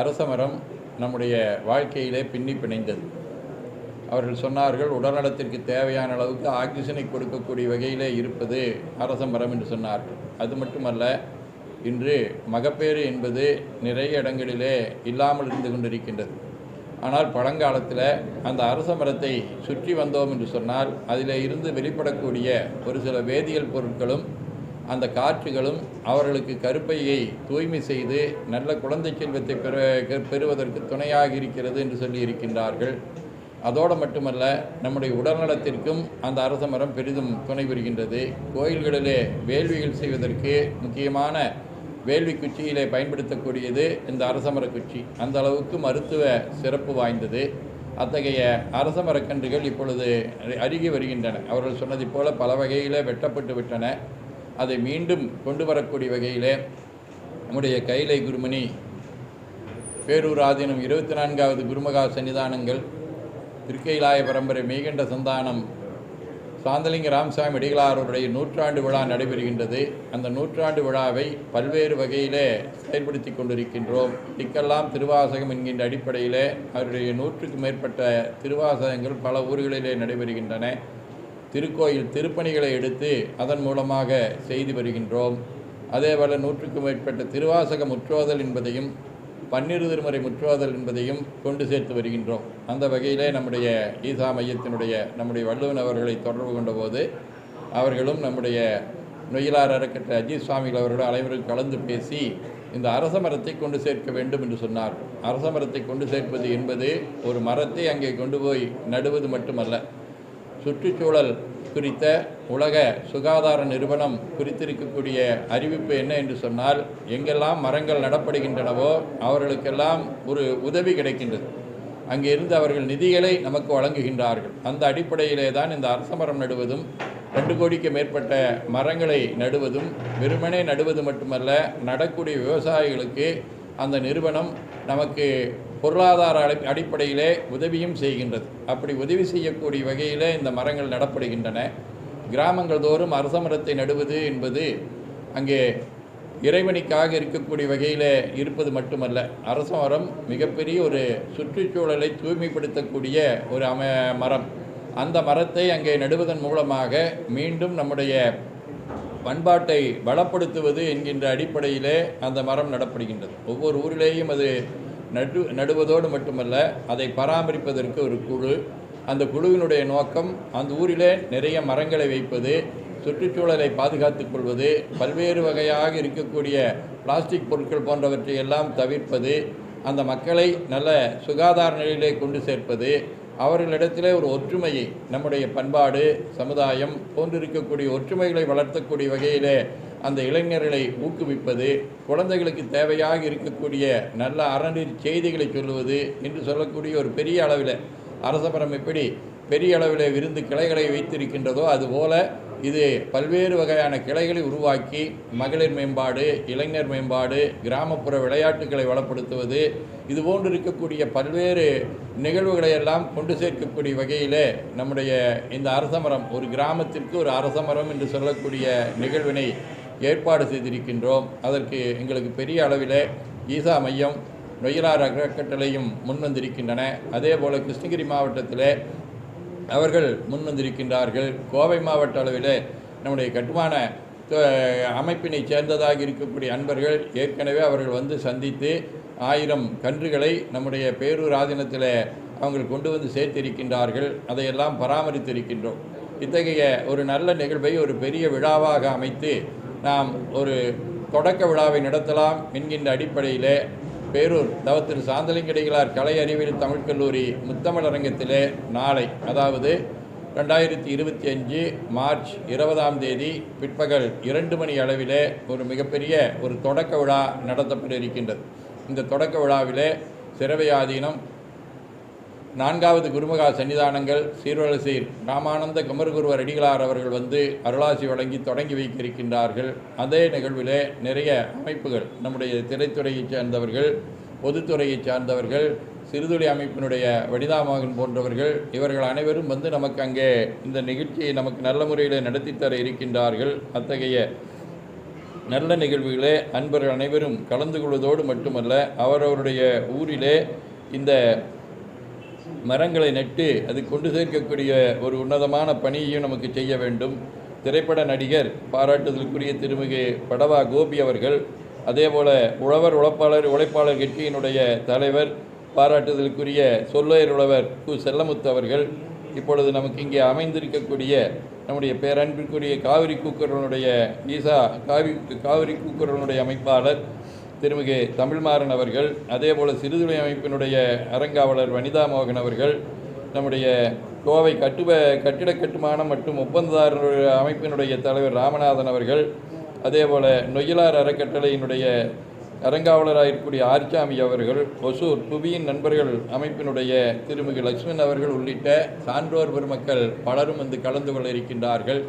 அரசமரம் நம்முடைய வாழ்க்கையிலே பின்னி பிணைந்தது. அவர்கள் சொன்னார்கள் உடல்நலத்திற்கு தேவையான அளவுக்கு ஆக்சிஜனை கொடுக்கக்கூடிய வகையிலே இருப்பது அரச மரம் என்று சொன்னார்கள். அது மட்டுமல்ல இன்று மகப்பேறு என்பது நிறைய இடங்களிலே இல்லாமல் இருந்து கொண்டிருக்கின்றது. ஆனால் பழங்காலத்தில் அந்த அரச மரத்தை சுற்றி வந்தோம் என்று சொன்னால் அதில் இருந்து வெளிப்படக்கூடிய ஒரு சில வேதியியல் பொருட்களும் அந்த காற்றுகளும் அவர்களுக்கு கருப்பையை தூய்மை செய்து நல்ல குழந்தை செல்வத்தை பெற பெறுவதற்கு துணையாக இருக்கிறது என்று சொல்லி இருக்கின்றார்கள். அதோடு மட்டுமல்ல நம்முடைய உடல்நலத்திற்கும் அந்த அரச மரம் பெரிதும் துணை புரிகின்றது. கோயில்களிலே வேள்விகள் செய்வதற்கு முக்கியமான வேள்வி குச்சியிலே பயன்படுத்தக்கூடியது இந்த அரசமர குச்சி. அந்த அளவுக்கு மருத்துவ சிறப்பு வாய்ந்தது. அத்தகைய அரச மரக்கன்றுகள் இப்பொழுது அருகி வருகின்றன. அவர்கள் சொன்னதைப் போல பல வகையில் வெட்டப்பட்டு விட்டன. அதை மீண்டும் கொண்டு வரக்கூடிய வகையிலே நம்முடைய கைலை குருமணி பேரூர் ஆதீனம் இருபத்தி நான்காவது குருமகா சன்னிதானங்கள் திருக்கைலாய பரம்பரை மெய்கண்ட சந்தானம் சாந்தலிங்க ராமசாமி அடிகளாருடைய நூற்றாண்டு விழா நடைபெறுகின்றது. அந்த நூற்றாண்டு விழாவை பல்வேறு வகையிலே செயல்படுத்தி கொண்டிருக்கின்றோம். இக்கெல்லாம் திருவாசகம் என்கின்ற அடிப்படையிலே அவருடைய நூற்றுக்கு மேற்பட்ட திருவாசகங்கள் பல ஊர்களிலே நடைபெறுகின்றன. திருக்கோயில் திருப்பணிகளை எடுத்து அதன் மூலமாக செய்து வருகின்றோம். அதேபோல் நூற்றுக்கும் மேற்பட்ட திருவாசக முற்றோதல் என்பதையும் பன்னிரு திருமுறை முற்றோதல் என்பதையும் கொண்டு சேர்த்து வருகின்றோம். அந்த வகையிலே நம்முடைய ஈசா மையத்தினுடைய நம்முடைய வள்ளுவன் அவர்களை தொடர்பு கொண்டபோது அவர்களும் நம்முடைய நொயிலார் அறக்கட்ட அஜித் சுவாமிகள் அவர்களும் அனைவரும் கலந்து பேசி இந்த அரச மரத்தை கொண்டு சேர்க்க வேண்டும் என்று சொன்னார். அரச மரத்தை கொண்டு சேர்ப்பது என்பது ஒரு மரத்தை அங்கே கொண்டு போய் நடுவது மட்டுமல்ல சுற்றுச்சூழல் குறித்த உலக சுகாதார நிறுவனம் குறித்திருக்கக்கூடிய அறிவிப்பு என்ன என்று சொன்னால் எங்கெல்லாம் மரங்கள் நடப்படுகின்றனவோ அவர்களுக்கெல்லாம் ஒரு உதவி கிடைக்கின்றது. அங்கிருந்து அவர்கள் நிதிகளை நமக்கு வழங்குகின்றார்கள். அந்த அடிப்படையிலே தான் இந்த அரச மரம் நடுவதும் ரெண்டு கோடிக்கு மேற்பட்ட மரங்களை நடுவதும் வெறுமனே நடுவது மட்டுமல்ல நடக்கூடிய விவசாயிகளுக்கு அந்த நிறுவனம் நமக்கு பொருளாதார அடி அடிப்படையிலே உதவியும் செய்கின்றது. அப்படி உதவி செய்யக்கூடிய வகையிலே இந்த மரங்கள் நடப்படுகின்றன. கிராமங்கள் தோறும் அரச மரத்தை நடுவது என்பது அங்கே இறைவனுக்காக இருக்கக்கூடிய வகையில் இருப்பது மட்டுமல்ல. அரச மரம் மிகப்பெரிய ஒரு சுற்றுச்சூழலை தூய்மைப்படுத்தக்கூடிய ஒரு அம மரம். அந்த மரத்தை அங்கே நடுவதன் மூலமாக மீண்டும் நம்முடைய பண்பாட்டை வளப்படுத்துவது என்கின்ற அடிப்படையிலே அந்த மரம் நடப்படுகின்றது. ஒவ்வொரு ஊரிலேயும் அது நடு நடுவதோடு மட்டுமல்ல அதை பராமரிப்பதற்கு ஒரு குழு. அந்த குழுவினுடைய நோக்கம் அந்த ஊரிலே நிறைய மரங்களை வைப்பது சுற்றுச்சூழலை பாதுகாத்துக் கொள்வது பல்வேறு வகையாக இருக்கக்கூடிய பிளாஸ்டிக் பொருட்கள் போன்றவற்றை எல்லாம் தவிர்ப்பது அந்த மக்களை நல்ல சுகாதார நிலையிலே கொண்டு சேர்ப்பது அவர்களிடத்திலே ஒரு ஒற்றுமையை நம்முடைய பண்பாடு சமுதாயம் போன்றிருக்கக்கூடிய ஒற்றுமைகளை வளர்த்தக்கூடிய வகையிலே அந்த இளைஞர்களை ஊக்குவிப்பது குழந்தைகளுக்கு தேவையாக இருக்கக்கூடிய நல்ல அறநீர் செய்திகளை சொல்லுவது என்று சொல்லக்கூடிய ஒரு பெரிய அளவில் அரசபரம் எப்படி பெரிய அளவில் விருந்து கிளைகளை வைத்திருக்கின்றதோ அதுபோல இது பல்வேறு வகையான கிளைகளை உருவாக்கி மகளிர் மேம்பாடு இளைஞர் மேம்பாடு கிராமப்புற விளையாட்டுகளை வளப்படுத்துவது இது போன்று இருக்கக்கூடிய பல்வேறு நிகழ்வுகளை எல்லாம் கொண்டு சேர்க்கக்கூடிய வகையில் நம்முடைய இந்த அரசமரம் ஒரு கிராமத்திற்கு ஒரு அரசமரம் என்று சொல்லக்கூடிய நிகழ்வினை ஏற்பாடு செய்திருக்கின்றோம். அதற்கு எங்களுக்கு பெரிய அளவில் ஈசா மையம் நொய்யலார் அறக்கட்டளையும் முன்வந்திருக்கின்றன அதே போல் கிருஷ்ணகிரி மாவட்டத்தில் அவர்கள் முன்வந்திருக்கின்றார்கள் கோவை மாவட்ட அளவில் நம்முடைய கட்டுமான அமைப்பினை சேர்ந்ததாக இருக்கக்கூடிய அன்பர்கள் ஏற்கனவே அவர்கள் வந்து சந்தித்து ஆயிரம் கன்றுகளை நம்முடைய பேரூராதீனத்தில் அவங்கள் கொண்டு வந்து சேர்த்திருக்கின்றார்கள். அதையெல்லாம் பராமரித்திருக்கின்றோம். இத்தகைய ஒரு நல்ல நிகழ்வை ஒரு பெரிய விழாவாக அமைத்து நாம் ஒரு தொடக்க விழாவை நடத்தலாம் என்கின்ற அடிப்படையிலே பேரூர் தவத்திரு சாந்தலிங்கடிகளார் கலை அறிவியல் தமிழ் கல்லூரி முத்தமிழ் அரங்கத்திலே நாளை அதாவது ரெண்டாயிரத்தி இருபத்தி அஞ்சு மார்ச் இருபதாம் தேதி பிற்பகல் இரண்டு மணி அளவிலே ஒரு மிகப்பெரிய ஒரு தொடக்க விழா நடத்தப்பட இருக்கின்றது இந்த தொடக்க விழாவிலே சிறவை ஆதீனம் நான்காவது குருமகா சன்னிதானங்கள் சீர்வலசீர் ராமானந்த குமரகுருவர் அடிகளார் அவர்கள் வந்து அருளாசி வழங்கி தொடங்கி வைக்க இருக்கின்றார்கள் அதே நிகழ்விலே நிறைய அமைப்புகள் நம்முடைய திரைத்துறையைச் சேர்ந்தவர்கள் பொதுத்துறையைச் சார்ந்தவர்கள் சிறுதுளி அமைப்பினுடைய வனிதாமகன் போன்றவர்கள் இவர்கள் அனைவரும் வந்து நமக்கு அங்கே இந்த நிகழ்ச்சியை நமக்கு நல்ல முறையில் நடத்தித்தர இருக்கின்றார்கள். அத்தகைய நல்ல நிகழ்வுகளே அன்பர்கள் அனைவரும் கலந்து கொள்வதோடு மட்டுமல்ல அவரவருடைய ஊரிலே இந்த மரங்களை நட்டு அது கொண்டு சேர்க்கக்கூடிய ஒரு உன்னதமான பணியையும் நமக்கு செய்ய வேண்டும். திரைப்பட நடிகர் பாராட்டுதலுக்குரிய திருமிகு படவா கோபி அவர்கள் அதேபோல உழவர் உழைப்பாளர் உழைப்பாளர் கட்சியினுடைய தலைவர் பாராட்டுதலுக்குரிய சொல்லையர் உழவர் கு. செல்லமுத்து அவர்கள் இப்பொழுது நமக்கு இங்கே அமைந்திருக்கக்கூடிய நம்முடைய பேரன்பிற்குரிய காவிரி கூக்குரனுடைய ஈசா காவி காவிரி கூக்குரலுடைய அமைப்பாளர் திருமிகு தமிழ்மாறன் அவர்கள் அதேபோல சிறுதுளை அமைப்பினுடைய அரங்காவலர் வனிதா மோகன் அவர்கள் நம்முடைய கோவை கட்டுவ கட்டிட கட்டுமானம் மற்றும் ஒப்பந்ததாரர் அமைப்பினுடைய தலைவர் ராமநாதன் அவர்கள் அதேபோல நொய்யலார் அறக்கட்டளையினுடைய அரங்காவலராக இருக்கக்கூடிய ஆர்ச்சாமி அவர்கள் ஒசூர் புவியின் நண்பர்கள் அமைப்பினுடைய திருமிகு லக்ஷ்மன் அவர்கள் உள்ளிட்ட சான்றோர் பெருமக்கள் பலரும் வந்து கலந்து கொள்ள இருக்கின்றார்கள்.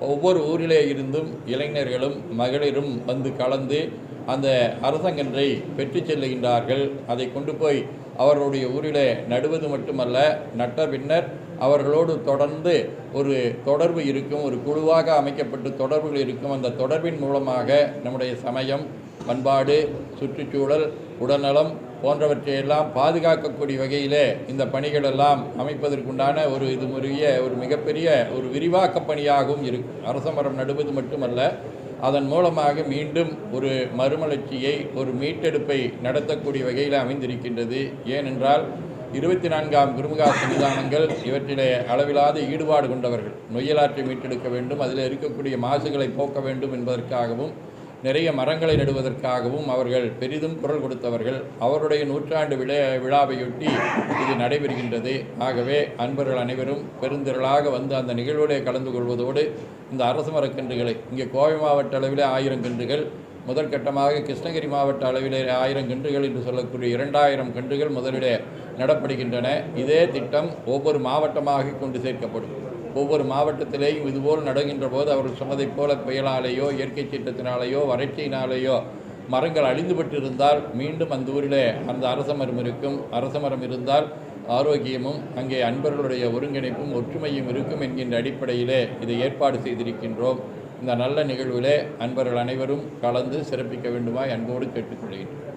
ஒவ்வொரு ஊரிலே இருந்தும் இளைஞர்களும் மகளிரும் வந்து கலந்து அந்த அரசங்கன்றை பெற்று செல்லுகின்றார்கள். அதை கொண்டு போய் அவர்களுடைய ஊரிலே நடுவது மட்டுமல்ல நட்ட பின்னர் அவர்களோடு தொடர்ந்து ஒரு தொடர்பு இருக்கும் ஒரு குழுவாக அமைக்கப்பட்டு தொடர்புகள் இருக்கும். அந்த தொடர்பின் மூலமாக நம்முடைய சமயம் பண்பாடு சுற்றுச்சூழல் உடல்நலம் போன்றவற்றையெல்லாம் பாதுகாக்கக்கூடிய வகையிலே இந்த பணிகளெல்லாம் அமைப்பதற்குண்டான ஒரு இது முறைய ஒரு மிகப்பெரிய ஒரு விரிவாக்க பணியாகவும் இருக்கும். அரச மரம் நடுவது மட்டுமல்ல அதன் மூலமாக மீண்டும் ஒரு மறுமலர்ச்சியை ஒரு மீட்டெடுப்பை நடத்தக்கூடிய வகையில் அமைந்திருக்கின்றது. ஏனென்றால் இருபத்தி நான்காம் குருமுகா சன்னிதானங்கள் இவற்றிலே அளவிலாத ஈடுபாடு கொண்டவர்கள். நொய்யலாற்றை மீட்டெடுக்க வேண்டும் அதில் இருக்கக்கூடிய மாசுகளை போக்க வேண்டும் என்பதற்காகவும் நிறைய மரங்களை நடுவதற்காகவும் அவர்கள் பெரிதும் குரல் கொடுத்தவர்கள். அவருடைய நூற்றாண்டு விழா விழாவையொட்டி இது நடைபெறுகின்றது. ஆகவே அன்பர்கள் அனைவரும் பெருந்திரளாக வந்து அந்த நிகழ்வுடைய கலந்து கொள்வதோடு இந்த அரசு மரக்கன்றுகளை இங்கே கோவை மாவட்ட அளவிலே ஆயிரம் கன்றுகள் முதற்கட்டமாக கிருஷ்ணகிரி மாவட்ட அளவிலே ஆயிரம் கன்றுகள் என்று சொல்லக்கூடிய இரண்டாயிரம் கன்றுகள் முதலிலே நடப்படுகின்றன. இதே திட்டம் ஒவ்வொரு மாவட்டமாக கொண்டு சேர்க்கப்படும். ஒவ்வொரு மாவட்டத்திலேயும் இதுபோல் நடக்கின்ற போது அவர்கள் சொன்னதைப் போல புயலாலேயோ இயற்கை சீற்றத்தினாலேயோ வறட்சியினாலேயோ மரங்கள் அழிந்துபட்டு இருந்தால் மீண்டும் அந்த ஊரிலே அந்த அரச மரம் இருக்கும். அரச மரம் இருந்தால் ஆரோக்கியமும் அங்கே அன்பர்களுடைய ஒருங்கிணைப்பும் ஒற்றுமையும் இருக்கும் என்கின்ற அடிப்படையிலே இதை ஏற்பாடு செய்திருக்கின்றோம். இந்த நல்ல நிகழ்விலே அன்பர்கள் அனைவரும் கலந்து சிறப்பிக்க வேண்டுமாய் அன்போடு கேட்டுக்கொள்கிறேன்.